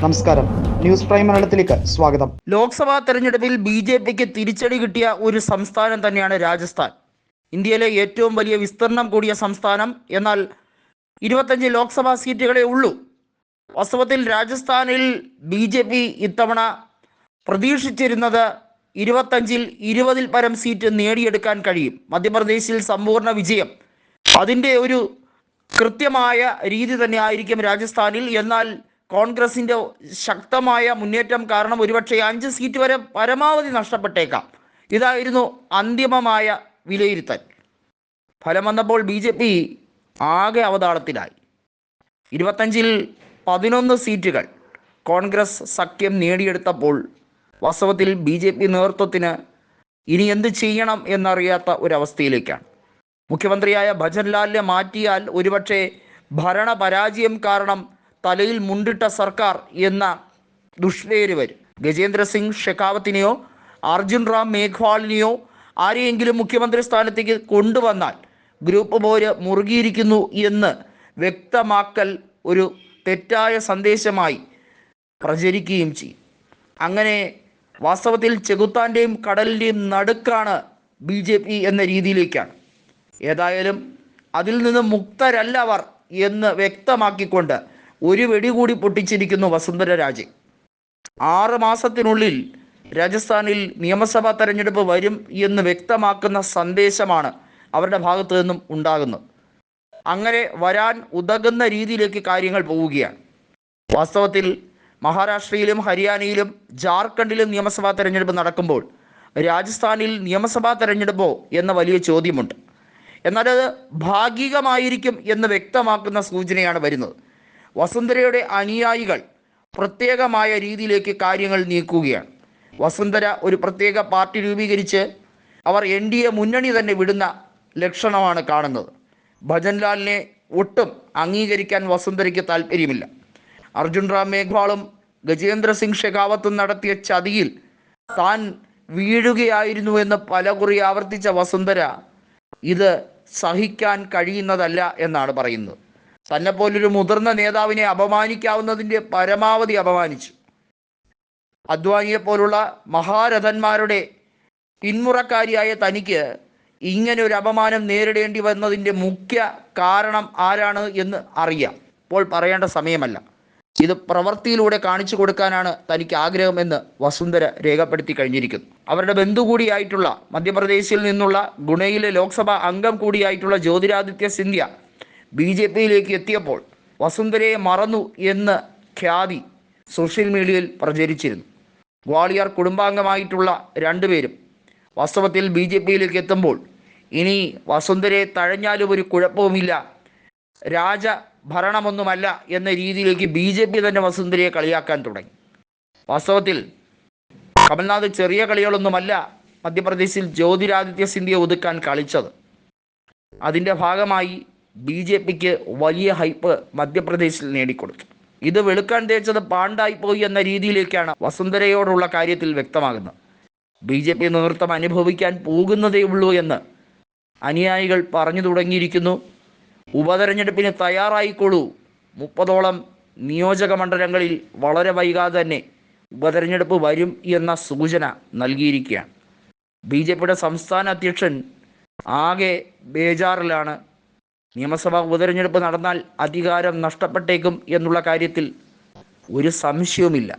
നമസ്കാരം. News prime മലയാളത്തിലേക്ക് സ്വാഗതം. ലോക്സഭാ തെരഞ്ഞെടുപ്പിൽ ബി ജെ പിക്ക് തിരിച്ചടി കിട്ടിയ ഒരു സംസ്ഥാനം തന്നെയാണ് രാജസ്ഥാൻ. ഇന്ത്യയിലെ ഏറ്റവും വലിയ വിസ്തീർണം കൂടിയ സംസ്ഥാനം എന്നാൽ ഇരുപത്തഞ്ച് ലോക്സഭാ സീറ്റുകളേ ഉള്ളൂ. വാസ്തവത്തിൽ രാജസ്ഥാനിൽ ബി ജെ പി ഇത്തവണ പ്രതീക്ഷിച്ചിരുന്നത് ഇരുപത്തഞ്ചിൽ ഇരുപതിൽ പരം സീറ്റ് നേടിയെടുക്കാൻ കഴിയും. മധ്യപ്രദേശിൽ സമ്പൂർണ വിജയം. അതിന്റെ ഒരു കൃത്യമായ രീതി തന്നെ ആയിരിക്കും രാജസ്ഥാനിൽ. എന്നാൽ കോൺഗ്രസിന്റെ ശക്തമായ മുന്നേറ്റം കാരണം ഒരുപക്ഷെ അഞ്ച് സീറ്റ് വരെ പരമാവധി നഷ്ടപ്പെട്ടേക്കാം. ഇതായിരുന്നു അന്തിമമായ വിലയിരുത്തൽ. ഫലം വന്നപ്പോൾ ബി ജെ പി ആകെ അവതാളത്തിലായി. ഇരുപത്തഞ്ചിൽ പതിനൊന്ന് സീറ്റുകൾ കോൺഗ്രസ് സഖ്യം നേടിയെടുത്തപ്പോൾ വാസ്തവത്തിൽ ബി ജെ പി നേതൃത്വത്തിന് ഇനി എന്ത് ചെയ്യണം എന്നറിയാത്ത ഒരവസ്ഥയിലേക്കാണ്. മുഖ്യമന്ത്രിയായ ഭജൻലാലിനെ മാറ്റിയാൽ ഒരുപക്ഷെ ഭരണപരാജയം കാരണം തലയിൽ മുണ്ടിട്ട സർക്കാർ എന്ന ദുഷ്പേര് വരും. ഗജേന്ദ്ര സിംഗ് ഷെഖാവത്തിനെയോ അർജുൻ റാം മേഘ്വാളിനെയോ ആരെയെങ്കിലും മുഖ്യമന്ത്രി സ്ഥാനത്തേക്ക് കൊണ്ടുവന്നാൽ ഗ്രൂപ്പ് പോര് മുറുകിയിരിക്കുന്നു എന്ന് വ്യക്തമാക്കൽ ഒരു തെറ്റായ സന്ദേശമായി പ്രചരിക്കുകയും ചെയ്യും. അങ്ങനെ വാസ്തവത്തിൽ ചെകുത്താന്റെയും കടലിന്റെയും നടുക്കാണ് ബി ജെ പി എന്ന രീതിയിലേക്കാണ്. ഏതായാലും അതിൽ നിന്ന് മുക്തരല്ല അവർ എന്ന് വ്യക്തമാക്കിക്കൊണ്ട് ഒരു വെടി കൂടി പൊട്ടിച്ചിരിക്കുന്നു വസുന്ധര രാജെ ആറ് മാസത്തിനുള്ളിൽ രാജസ്ഥാനിൽ നിയമസഭാ തെരഞ്ഞെടുപ്പ് വരും എന്ന് വ്യക്തമാക്കുന്ന സന്ദേശമാണ് അവരുടെ ഭാഗത്തു നിന്നും ഉണ്ടാകുന്നത്. അങ്ങനെ വരാൻ ഉതകുന്ന രീതിയിലേക്ക് കാര്യങ്ങൾ പോവുകയാണ്. വാസ്തവത്തിൽ മഹാരാഷ്ട്രയിലും ഹരിയാനയിലും ജാർഖണ്ഡിലും നിയമസഭാ തെരഞ്ഞെടുപ്പ് നടക്കുമ്പോൾ രാജസ്ഥാനിൽ നിയമസഭാ തെരഞ്ഞെടുപ്പോ എന്ന വലിയ ചോദ്യമുണ്ട്. എന്നാൽ അത് ഭാഗികമായിരിക്കും എന്ന് വ്യക്തമാക്കുന്ന സൂചനയാണ് വരുന്നത്. വസുന്ധരയുടെ അനുയായികൾ പ്രത്യേകമായ രീതിയിലേക്ക് കാര്യങ്ങൾ നീക്കുകയാണ്. വസുന്ധര ഒരു പ്രത്യേക പാർട്ടി രൂപീകരിച്ച് അവർ എൻ ഡി എ മുന്നണി തന്നെ വിടുന്ന ലക്ഷണമാണ് കാണുന്നത്. ഭജൻലാലിനെ ഒട്ടും അംഗീകരിക്കാൻ വസുന്ധരയ്ക്ക് താല്പര്യമില്ല. അർജുൻ റാം മേഘ്വാളും ഗജേന്ദ്ര സിംഗ് ഷെഖാവത്തും നടത്തിയ ചതിയിൽ താൻ വീഴുകയായിരുന്നു എന്ന് പലകുറി ആവർത്തിച്ച വസുന്ധര ഇത് സഹിക്കാൻ കഴിയുന്നതല്ല എന്നാണ് പറയുന്നത്. തന്നെ പോലൊരു മുതിർന്ന നേതാവിനെ അപമാനിക്കാവുന്നതിന്റെ പരമാവധി അപമാനിച്ചു. അദ്വാനിയെ പോലുള്ള മഹാരഥന്മാരുടെ പിന്മുറക്കാരിയായ തനിക്ക് ഇങ്ങനെ ഒരു അപമാനം നേരിടേണ്ടി വന്നതിന്റെ മുഖ്യ കാരണം ആരാണ് എന്ന് അറിയാം. ഇപ്പോൾ പറയേണ്ട സമയമല്ല. ഇത് പ്രവൃത്തിയിലൂടെ കാണിച്ചു കൊടുക്കാനാണ് തനിക്ക് ആഗ്രഹമെന്ന് വസുന്ധര രേഖപ്പെടുത്തി കഴിഞ്ഞിരിക്കുന്നു. അവരുടെ ബന്ധു കൂടിയായിട്ടുള്ള മധ്യപ്രദേശിൽ നിന്നുള്ള ഗുണയിലെ ലോക്സഭാ അംഗം കൂടിയായിട്ടുള്ള ജ്യോതിരാദിത്യ സിന്ധ്യ ബി ജെ പിയിലേക്ക് എത്തിയപ്പോൾ വസുന്ധരയെ മറന്നു എന്ന് ഖ്യാതി സോഷ്യൽ മീഡിയയിൽ പ്രചരിച്ചിരുന്നു. ഗ്വാളിയർ കുടുംബാംഗമായിട്ടുള്ള രണ്ടുപേരും വാസ്തവത്തിൽ ബി ജെ പിയിലേക്ക് എത്തുമ്പോൾ ഇനി വസുന്ധരയെ തഴഞ്ഞാലും ഒരു കുഴപ്പവുമില്ല. രാജ ഭരണമൊന്നുമല്ല എന്ന രീതിയിലേക്ക് ബി ജെ പി തന്നെ വസുന്ധരയെ കളിയാക്കാൻ തുടങ്ങി. വാസ്തവത്തിൽ കമൽനാഥ് ചെറിയ കളികളൊന്നുമല്ല മധ്യപ്രദേശിൽ ജ്യോതിരാദിത്യ സിന്ധ്യ ഒതുക്കാൻ കളിച്ചത്. അതിന്റെ ഭാഗമായി ബി ജെ പിക്ക് വലിയ ഹൈപ്പ് മധ്യപ്രദേശിൽ നേടിക്കൊടുത്തു. ഇത് വെളുക്കാൻ തേച്ചത് പാണ്ടായിപ്പോയി എന്ന രീതിയിലേക്കാണ് വസുന്ധരയോടുള്ള കാര്യത്തിൽ വ്യക്തമാകുന്നത്. ബി ജെ പി നേതൃത്വം അനുഭവിക്കാൻ പോകുന്നതേ ഉള്ളൂ എന്ന് അനുയായികൾ പറഞ്ഞു തുടങ്ങിയിരിക്കുന്നു. ഉപതെരഞ്ഞെടുപ്പിന് തയ്യാറായിക്കൊള്ളൂ. മുപ്പതോളം നിയോജക മണ്ഡലങ്ങളിൽ വളരെ വൈകാതെ തന്നെ ഉപതെരഞ്ഞെടുപ്പ് വരും എന്ന സൂചന നൽകിയിരിക്കുകയാണ്. ബി ജെ പിയുടെ സംസ്ഥാന അധ്യക്ഷൻ ആകെ ബേജാറിലാണ് നിയമസഭാ ഉപതെരഞ്ഞെടുപ്പ് നടന്നാൽ അധികാരം നഷ്ടപ്പെട്ടേക്കും എന്നുള്ള കാര്യത്തിൽ ഒരു സംശയവുമില്ല.